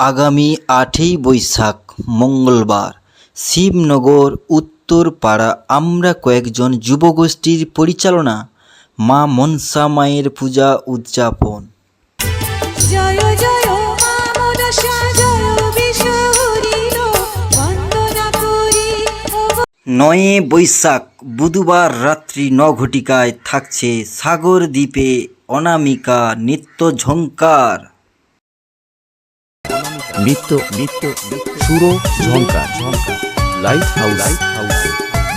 আগামী আটই বৈশাখ মঙ্গলবার শিবনগর উত্তরপাড়া আমরা কয়েকজন যুবগোষ্ঠীর পরিচালনা মা মনসা মায়ের পূজা উদযাপন। জয় জয় নয়ে বৈশাখ বুধবার রাত্রি ন ঘটিকায় থাকছে সাগর দ্বীপে অনামিকা নিত্য ঝঙ্কার। নিত্য নিত্য সুরো ঝঙ্কার ঝঙ্কার light house light house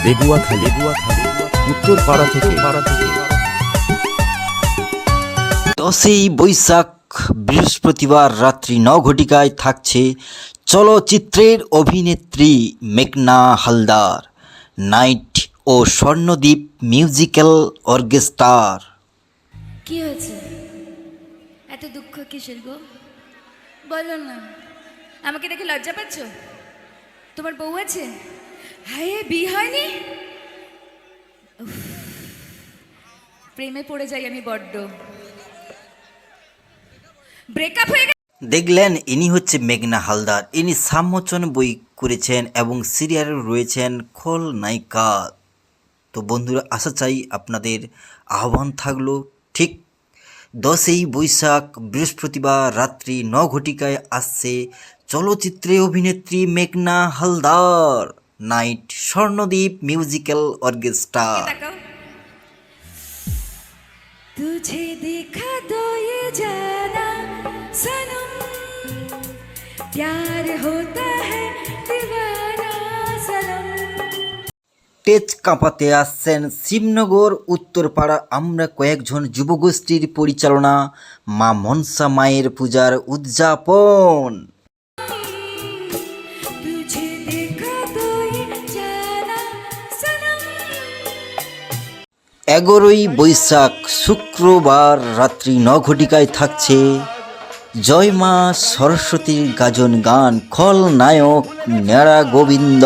Beguakhali Beguakhali. উত্তর পাড়া থেকে পাড়া থেকে। দশই বৈশাখ বৃহস্পতিবার রাত্রি ন ঘটিকায় থাকছে চলচ্চিত্রের অভিনেত্রী মেঘনা হালদার নাইট ও স্বর্ণদ্বীপ মিউজিক্যাল অর্কেস্ট্রার। কি হয়েছে? এত দুঃখ কিসের গো? বলো না। আমাকে দেখে লজ্জা পাচ্ছ? তোমার বউ আছে? হায়, বিয়ে হয়নি? প্রেমে পড়ে যাই আমি বড্ড। ব্রেকআপ হয়ে দেখলেন, ইনি হচ্ছে মেঘনা হালদার। ইনি সাম্মোচন বই করেছেন এবং সিরিয়ালে রয়েছেন খোল নায়িকা। তো বন্ধুরা, আশা চাই আপনাদের আহ্বান থাকল। ঠিক দশই বৈশাখ, বৃহস্পতিবার রাত্রি ন ঘটিকায় আসছে চলচ্চিত্রে অভিনেত্রী মেঘনা Haldar night Swarnadweep musical orchestra তাকাও तुझे देखा तो ये जाना सनम प्यार होता है दीवाना सनम তেজ কাঁপাতে আসছেন শিবনগর উত্তরপাড়া আমরা কয়েকজন যুবগোষ্ঠীর পরিচালনা মা মনসা মায়ের পূজার উদযাপন এগারোই বৈশাখ শুক্রবার রাত্রি ন ঘটিকায় থাকছে। জয় মা সরস্বতীর গাজন গান খলনায়ক ন্যাড়া গোবিন্দ।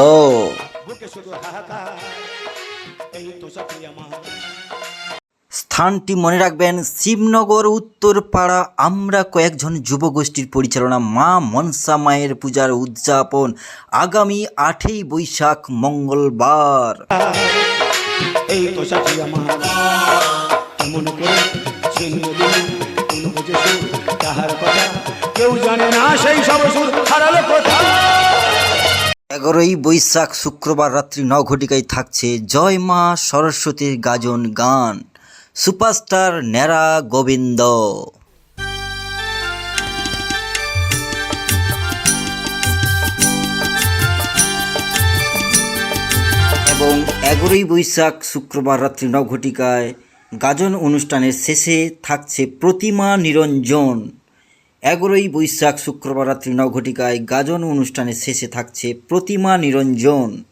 স্থানটি মনে রাখবেন শিবনগর উত্তরপাড়া। আমরা কয়েকজন যুবগোষ্ঠীর পরিচালনা মা মনসা মায়ের পূজার উদযাপন আগামী আটই বৈশাখ মঙ্গলবার। এই তো সাথী আমার এমন করে চিনিয়ে দিল কোন বুঝে সুর তাহার কথা। কেউ জানে না সেই সব সুর হারালো কোথায় এগারোই বৈশাখ শুক্রবার রাত্রি ন ঘটিকায় থাকছে জয় মা সরস্বতীর গাজন গান। সুপারস্টার নেরা গোবিন্দ। এবং এগারোই বৈশাখ শুক্রবার রাত্রি ন ঘটিকায় গাজন অনুষ্ঠানের শেষে থাকছে প্রতিমা নিরঞ্জন। এগারোই বৈশাখ শুক্রবার রাত্রি ন ঘটিকায় গাজন অনুষ্ঠানের শেষে থাকছে প্রতিমা নিরঞ্জন।